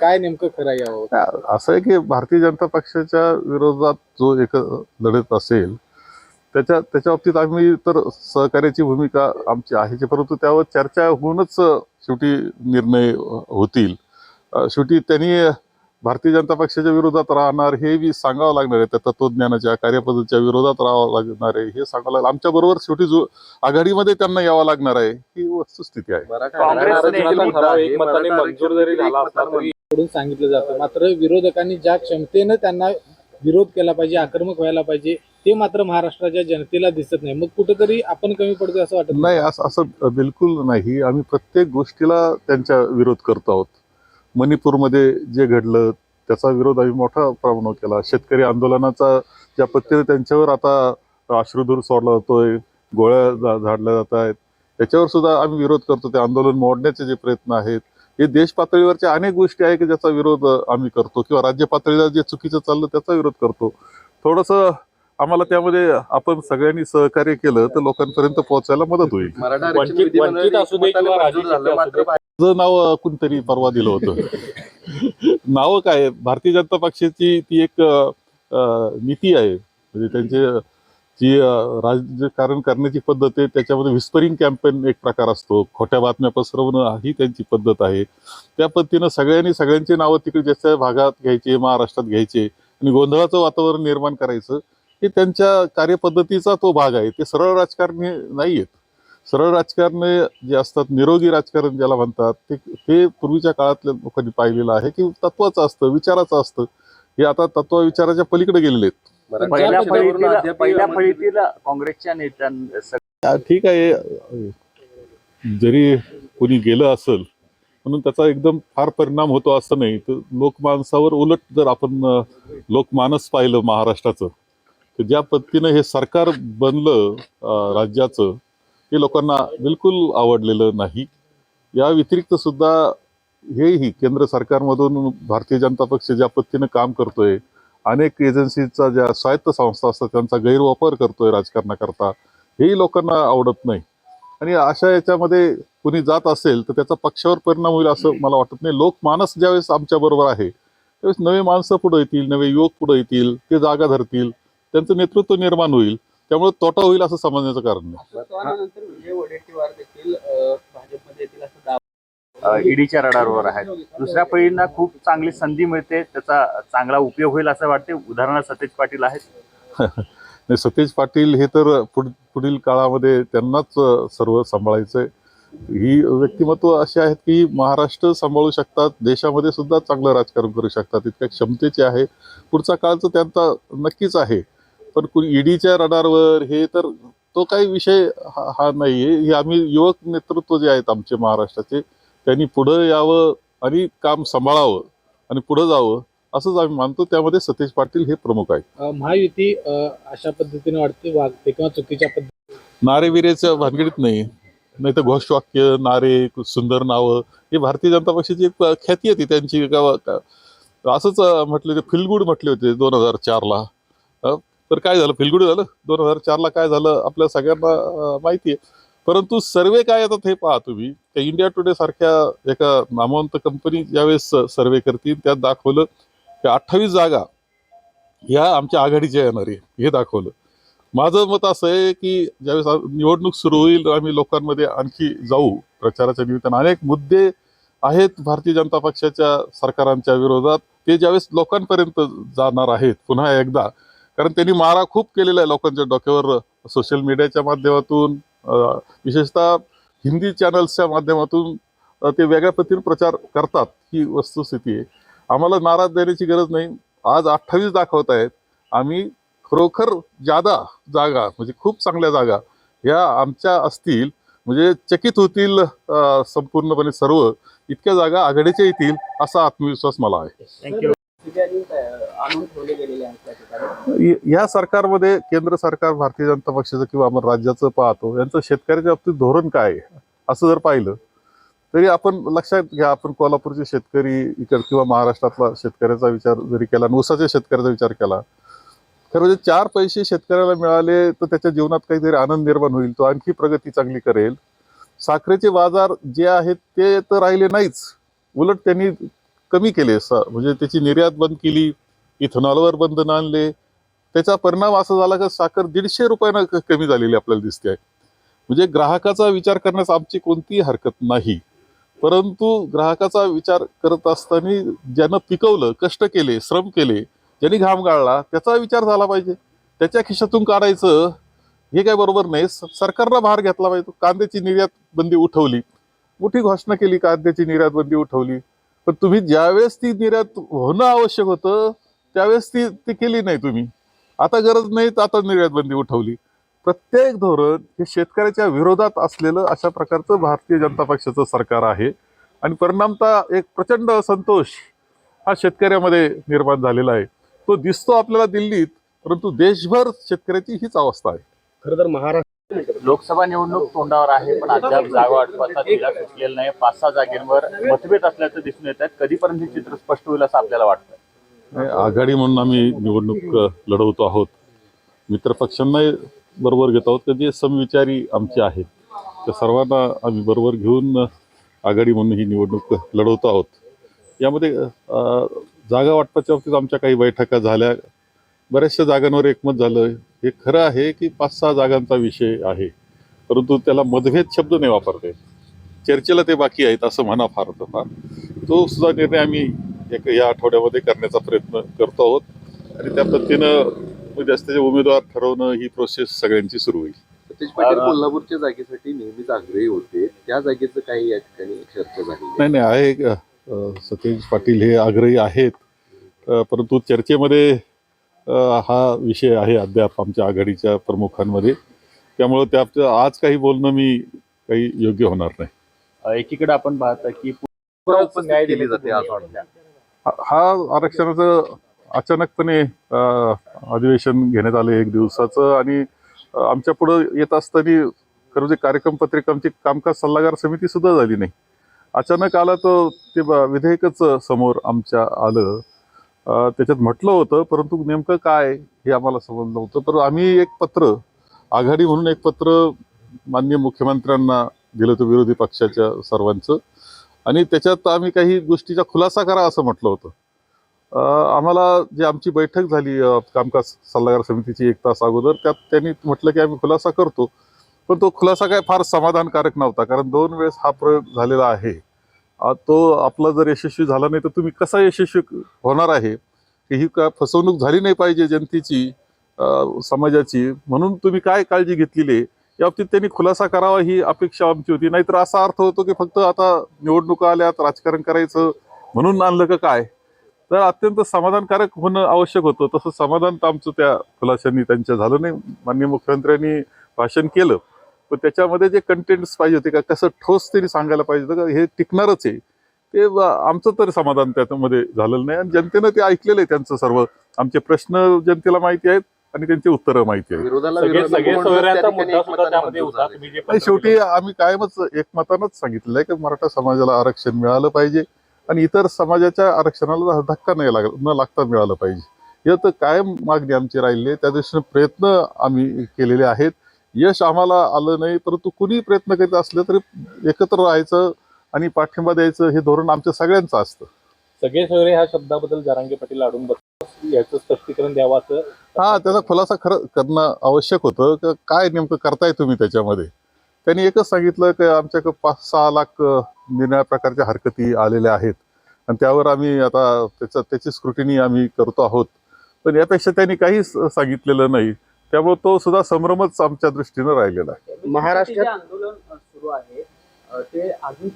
काय नेमकं खरं आहे यावर? असं आहे की भारतीय जनता पक्षाच्या विरोधात जो एक लढत असेल त्याच्या त्याच्या बाबतीत आम्ही तर सहकार्याची भूमिका आमची आहे परंतु त्यावर चर्चा होऊनच शेवटी निर्णय होतील. अ, शेवटी त्यांनी भारतीय जनता पक्षाच्या विरोधात राहणार हे बी सांगावं लागणार आहे. त्या तत्वज्ञानाच्या कार्यपद्धतीच्या विरोधात राहावं लागणार आहे हे सांगावं लागलं आमच्या बरोबर शेवटी जो आघाडीमध्ये त्यांना यावं लागणार आहे ही वस्तुस्थिती आहे. काँग्रेसने मराठा मुद्दा एकमताने मंजूर जरी झाला असला तरी कडून सांगितलं जातं. मात्र विरोधकांनी ज्या क्षमतेनं त्यांना विरोध केला पाहिजे आक्रमक व्हायला पाहिजे ते मात्र महाराष्ट्राच्या जनतेला दिसत नाही. मग कुठेतरी आपण कमी पडतोय असं वाटत नाही? असं असं बिलकुल नाही. आम्ही प्रत्येक गोष्टीला त्यांचा विरोध करतो आहोत. मणिपूरमध्ये जे घडलं त्याचा विरोध आम्ही मोठ्या प्रमाणावर केला. शेतकरी आंदोलनाचा ज्या पद्धतीने त्यांच्यावर आता अश्रुधूर सोडला जातोय गोळ्या झा- झाडल्या जात आहेत त्याच्यावर सुद्धा आम्ही विरोध करतो. ते आंदोलन मोडण्याचे जे प्रयत्न आहेत हे देश पातळीवरच्या अनेक गोष्टी आहे की ज्याचा विरोध आम्ही करतो. किंवा राज्य पातळीवर जे चुकीचं चाललं त्याचा विरोध करतो. थोडंसं आम्हाला त्यामध्ये आपण सगळ्यांनी सहकार्य केलं तर लोकांपर्यंत पोहोचायला मदत होईल. माझं नाव कुणीतरी परवा दिलं होतं. नाव काय? आहे? भारतीय जनता पक्षाची ती एक नीती आहे. म्हणजे त्यांचे जी राजकारण करण्याची पद्धत आहे त्याच्यामध्ये विस्परिंग कॅम्पेन एक प्रकार असतो. खोट्या बातम्या पसरवणं ही त्यांची पद्धत आहे. त्या पद्धतीनं सगळ्यांनी सगळ्यांची नावं तिकडे ज्याच्या भागात घ्यायचे महाराष्ट्रात घ्यायचे आणि गोंधळाचं वातावरण निर्माण करायचं हे त्यांच्या कार्यपद्धतीचा तो भाग आहे. ते सरळ राजकारणी नाही आहेत सरळ राजकारणे जे असतात निरोगी राजकारण ज्याला म्हणतात ते ते पूर्वीच्या काळातल्या लोकांनी पाहिलेलं आहे की तत्वाचं असतं विचाराचं असतं. हे आता तत्व विचाराच्या पलीकडे गेलेले आहेत. पहिल्या फळीतील पहिल्या यामध्ये- फळीतील काँग्रेसच्या नेत्यां ठीक आहे. जरी कोणी गेलं असेल म्हणून त्याचा एकदम फार परिणाम होतो असं नाही. तर लोकमानसावर उलट जर आपण लोकमानस पाहिलं महाराष्ट्राचं तर ज्या पद्धतीनं हे सरकार बनलं राज्याचं ते लोकांना बिलकुल आवडलेलं नाही. या व्यतिरिक्त सुद्धा हेही केंद्र सरकारमधून भारतीय जनता पक्ष ज्या पद्धतीनं काम करतोय अनेक एजन्सीचा ज्या स्वायत्त संस्था असतात त्यांचा गैरवापर करतोय राजकारणाकरता. हेही लोकांना आवडत नाही. आणि अशा याच्यामध्ये कुणी जात असेल तर त्याचा पक्षावर परिणाम होईल असं मला वाटत नाही. लोकमानस ज्यावेळेस आमच्या बरोबर आहे त्यावेळेस नवे माणसं पुढे येतील नवे युवक पुढे येतील ते जागा धरतील त्यांचं नेतृत्व निर्माण होईल त्यामुळे तोटा होईल असं समजण्याचं कारण नाही. ईडीच्या रडारवर आहेत. दुसऱ्या फळींना खूप चांगली संधी मिळते. त्याचा चांगला उपयोग होईल असं वाटते. उदाहरणार्थ सतेज पाटील आहेत. नाही, सतेज पाटील हे तर पुढ पुढील काळामध्ये त्यांनाच सर्व सांभाळायचं ही व्यक्तिमत्व अशी आहेत की महाराष्ट्र सांभाळू शकतात. देशामध्ये सुद्धा चांगलं राजकारण करू शकतात. इतक्या क्षमतेचे आहे. पुढचा काळचं त्यांचा नक्कीच आहे. पण कुणी ईडीच्या रडारवर हे तर तो काही विषय हा हा नाही आहे हे आम्ही युवक नेतृत्व जे आहेत आमचे महाराष्ट्राचे त्यांनी पुढं यावं आणि काम सांभाळावं आणि पुढं जावं असंच आम्ही मानतो. त्यामध्ये सतेज पाटील हे प्रमुख आहेत. महायुती अशा पद्धतीने वाटते वागते किंवा चुकीच्या पद्धतीने? नारेबिरेच्या भानगडीत नाही. नाही तर घोषवाक्य नारे सुंदर नावं ही भारतीय जनता पक्षाची एक ख्याती होती. त्यांची का- असंच म्हटले ते फिलगुड म्हटले होते दोन हजार चारला. तर काय झालं? फिलगुड झालं? दोन हजार चारला काय झालं? आपल्या सगळ्यांना माहिती आहे. परंतु सर्वे काय येतात हे पहा तुम्ही. त्या इंडिया टुडे सारख्या एका नामवंत कंपनी ज्यावेळेस सर्वे करतील. त्यात दाखवलं की अठ्ठावीस जागा ह्या आमच्या आघाडीच्या येणार आहे हे दाखवलं. माझं मत असं आहे की ज्यावेळेस निवडणूक सुरू होईल आम्ही लोकांमध्ये आणखी जाऊ प्रचाराच्या निमित्तानं. अनेक मुद्दे आहेत भारतीय जनता पक्षाच्या सरकारांच्या विरोधात. ते ज्यावेळेस लोकांपर्यंत जाणार आहेत पुन्हा एकदा. कारण त्यांनी मारा खूप केलेला आहे लोकांच्या डोक्यावर सोशल मीडियाच्या माध्यमातून विशेषतः हिंदी चॅनल्सच्या माध्यमातून ते वेगळ्या पद्धतीने प्रचार करतात ही वस्तुस्थिती आहे. आम्हाला नाराज देण्याची गरज नाही. आज अठ्ठावीस दाखवत आहेत. आम्ही खरोखर जादा जागा म्हणजे खूप चांगल्या जागा ह्या आमच्या असतील म्हणजे चकित होतील संपूर्णपणे सर्व इतक्या जागा आघाडीच्या येतील असा आत्मविश्वास मला आहे. थँक्यू आणून ठेवले गेलेले आहेत त्या ठिकाणी. या सरकारमध्ये केंद्र सरकार भारतीय जनता पक्षाचं किंवा आपण राज्याचं पाहतो यांचं शेतकऱ्याच्या बाबतीत धोरण काय आहे? असं जर पाहिलं तरी आपण लक्षात घ्या आपण कोल्हापूरचे शेतकरी इकड किंवा महाराष्ट्रातला शेतकऱ्याचा विचार जरी केला आणि ऊसाच्या शेतकऱ्याचा विचार केला खरं म्हणजे चार पैसे शेतकऱ्याला मिळाले तर त्याच्या जीवनात काहीतरी आनंद निर्माण होईल तो आणखी प्रगती चांगली करेल. साखरेचे बाजार जे आहेत ते तर राहिले नाहीच. उलट त्यांनी कमी केले स- म्हणजे त्याची निर्यात बंद केली. इथेनॉलवर बंधन आणले. त्याचा परिणाम असा झाला की साखर दीडशे रुपयानं क- कमी झालेली आपल्याला दिसते आहे. म्हणजे ग्राहकाचा विचार करण्यास आमची कोणतीही हरकत नाही. परंतु ग्राहकाचा विचार करत असताना ज्यानं पिकवलं कष्ट केले श्रम केले ज्यांनी घाम गाळला त्याचा विचार झाला पाहिजे. त्याच्या खिशातून काढायचं हे काय बरोबर नाही. सरकारला सरकारनं भार घेतला पाहिजे. कांद्याची निर्यात बंदी उठवली. मोठी घोषणा केली कांद्याची निर्यात बंदी उठवली. पण तुम्ही ज्यावेळेस ती निर्यात होणं आवश्यक होतं त्यावेळेस ती ती केली नाही तुम्ही. आता गरज नाही तर आता निर्यात बंदी उठवली. प्रत्येक धोरण हे शेतकऱ्याच्या विरोधात असलेलं अशा प्रकारचं भारतीय जनता पक्षाचं सरकार आहे. आणि परिणामतः एक प्रचंड असंतोष हा शेतकऱ्यामध्ये निर्माण झालेला आहे. तो दिसतो आपल्याला दिल्लीत परंतु देशभर शेतकऱ्याची हीच अवस्था आहे. खरं तर महाराष्ट्र लोकसभा निवडणूक तोंडावर आहे पण अद्याप जागा वाटपाचा तिला सुटलेला नाही. पाच सहा जागेंवर मतभेद असल्याचं दिसून येत आहे कधीपर्यंत हे चित्र स्पष्ट होईल असं आपल्याला वाटतं? आघाडी म्हणून आम्ही निवडणूक लढवतो आहोत. मित्रपक्षांनाही बरोबर घेत आहोत. तर जे समविचारी आमचे आहेत. त्या सर्वांना आम्ही बरोबर घेऊन आघाडी म्हणून ही निवडणूक लढवतो आहोत. यामध्ये जागा वाटपाच्या बाबतीत आमच्या काही बैठका झाल्या. बऱ्याचशा जागांवर एकमत झालं हे खरं आहे की पाच सहा जागांचा विषय आहे. परंतु त्याला मतभेद शब्द नाही वापरते चर्चेला ते बाकी आहेत असं म्हणा फार तर फार. तो सुद्धा निर्णय आम्ही एक या आठवड्यामध्ये करण्याचा प्रयत्न करतो आहोत. आणि त्या पद्धतीनं जास्तीचे उमेदवार ठरवणं ही प्रोसेस सगळ्यांची सुरू होईल. सतीश पाटील कोल्हापूरच्या जागेसाठी नेहमीच आग्रही होते. त्या जागेचं काही या ठिकाणी चर्चा झाली नाही. नाही आहे अ, सतेज पाटील हे आग्रही आहेत. परंतु चर्चेमध्ये हा विषय आहे अद्याप आमच्या आघाडीच्या प्रमुखांमध्ये. त्यामुळं त्या आज काही बोलणं मी काही योग्य होणार नाही. एकीकडे आपण पाहता की उपस्थित केली जाते आज हा- आरक्षणाचं अचानकपणे अधिवेशन घेण्यात आलं एक दिवसाचं आणि आमच्या पुढं येत असताना खरं म्हणजे जे कार्यक्रम पत्रिका आमची कामकाज सल्लागार समिती सुद्धा झाली नाही. अचानक आला तर ते विधेयकच समोर आमच्या आलं. त्याच्यात म्हटलं होतं परंतु नेमकं काय हे आम्हाला समजलं नव्हतं. तर आम्ही एक पत्र आघाडी म्हणून एक पत्र माननीय मुख्यमंत्र्यांना दिलं होतं विरोधी पक्षाच्या सर्वांचं. आणि त्याच्यात आम्ही काही गोष्टीचा खुलासा करा असं म्हटलं होतं. आम्हाला जी आमची बैठक झाली कामकाज सल्लागार समितीची एक तास अगोदर त्यात त्यांनी म्हटलं की आम्ही खुलासा करतो. पण तो खुलासा काय फार समाधानकारक नव्हता कारण दोन वेळेस हा प्रयोग झालेला आहे. तो आपला जर यशस्वी झाला नाही तर तुम्ही कसा यशस्वी होणार आहे? की ही का फसवणूक झाली नाही पाहिजे जनतेची समाजाची? म्हणून तुम्ही काय काळजी घेतलेली आहे? या बाबतीत त्यांनी खुलासा करावा ही अपेक्षा आमची होती. नाहीतर असा अर्थ होतो की फक्त आता निवडणुका आल्यात राजकारण करायचं म्हणून आणलं का काय? तर अत्यंत समाधानकारक होणं आवश्यक होतं. तसं समाधान तर आमचं त्या खुलाशांनी त्यांच्या झालं नाही. माननीय मुख्यमंत्र्यांनी भाषण केलं. पण त्याच्यामध्ये जे कंटेंट्स पाहिजे होते का कसं ठोस त्यांनी सांगायला पाहिजे होतं का हे टिकणारच आहे. ते आमचं तरी समाधान त्याच्यामध्ये झालेलं नाही. आणि जनतेनं ते ऐकलेलं आहे त्यांचं सर्व. आमचे प्रश्न जनतेला माहिती आहेत. आणि त्यांची उत्तरं माहिती आहेत. विरोधाला सगळे विरोध सगळे नको म्हणून सोयऱ्यांचा त्या ठिकाणी मुद्दा सुद्धा एकमताने त्यामध्ये मंजूर होता. झाले. तुम्ही जे नाही पत्र शेवटी आम्ही कायमच एकमतानंच सांगितलेलं आहे की मराठा समाजाला आरक्षण मिळालं पाहिजे आणि इतर समाजाच्या आरक्षणाला धक्का नाही लाग न लागता मिळालं पाहिजे. हे तर कायम मागणी आमची राहिली आहे. त्या दृष्टीने प्रयत्न आम्ही केलेले आहेत. यश आम्हाला आलं नाही परंतु कुणी प्रयत्न करीत असले तरी एकत्र राहायचं आणि पाठिंबा द्यायचं हे धोरण आमच्या सगळ्यांचं असतं. सगळे सोयरे ह्या शब्दाबद्दल जरांगे पाटील अडून बसतात याचं स्पष्टीकरण द्यावं असं हा त्याचा खुलासा खरं करणं आवश्यक होतं. का काय नेमकं करताय तुम्ही त्याच्यामध्ये? त्यांनी एकच सांगितलं की आमच्याकडे पाच सहा लाख अ, निरनिळ्या प्रकारच्या हरकती आलेल्या आहेत. आणि त्यावर आम्ही आता त्याचा त्याची स्क्रुटिनी आम्ही करतो आहोत. पण यापेक्षा त्यांनी काहीच सांगितलेलं नाही. त्यामुळे तो सुद्धा संभ्रमच आमच्या दृष्टीनं राहिलेला आहे. महाराष्ट्रात आंदोलन सुरू आहे ते अजून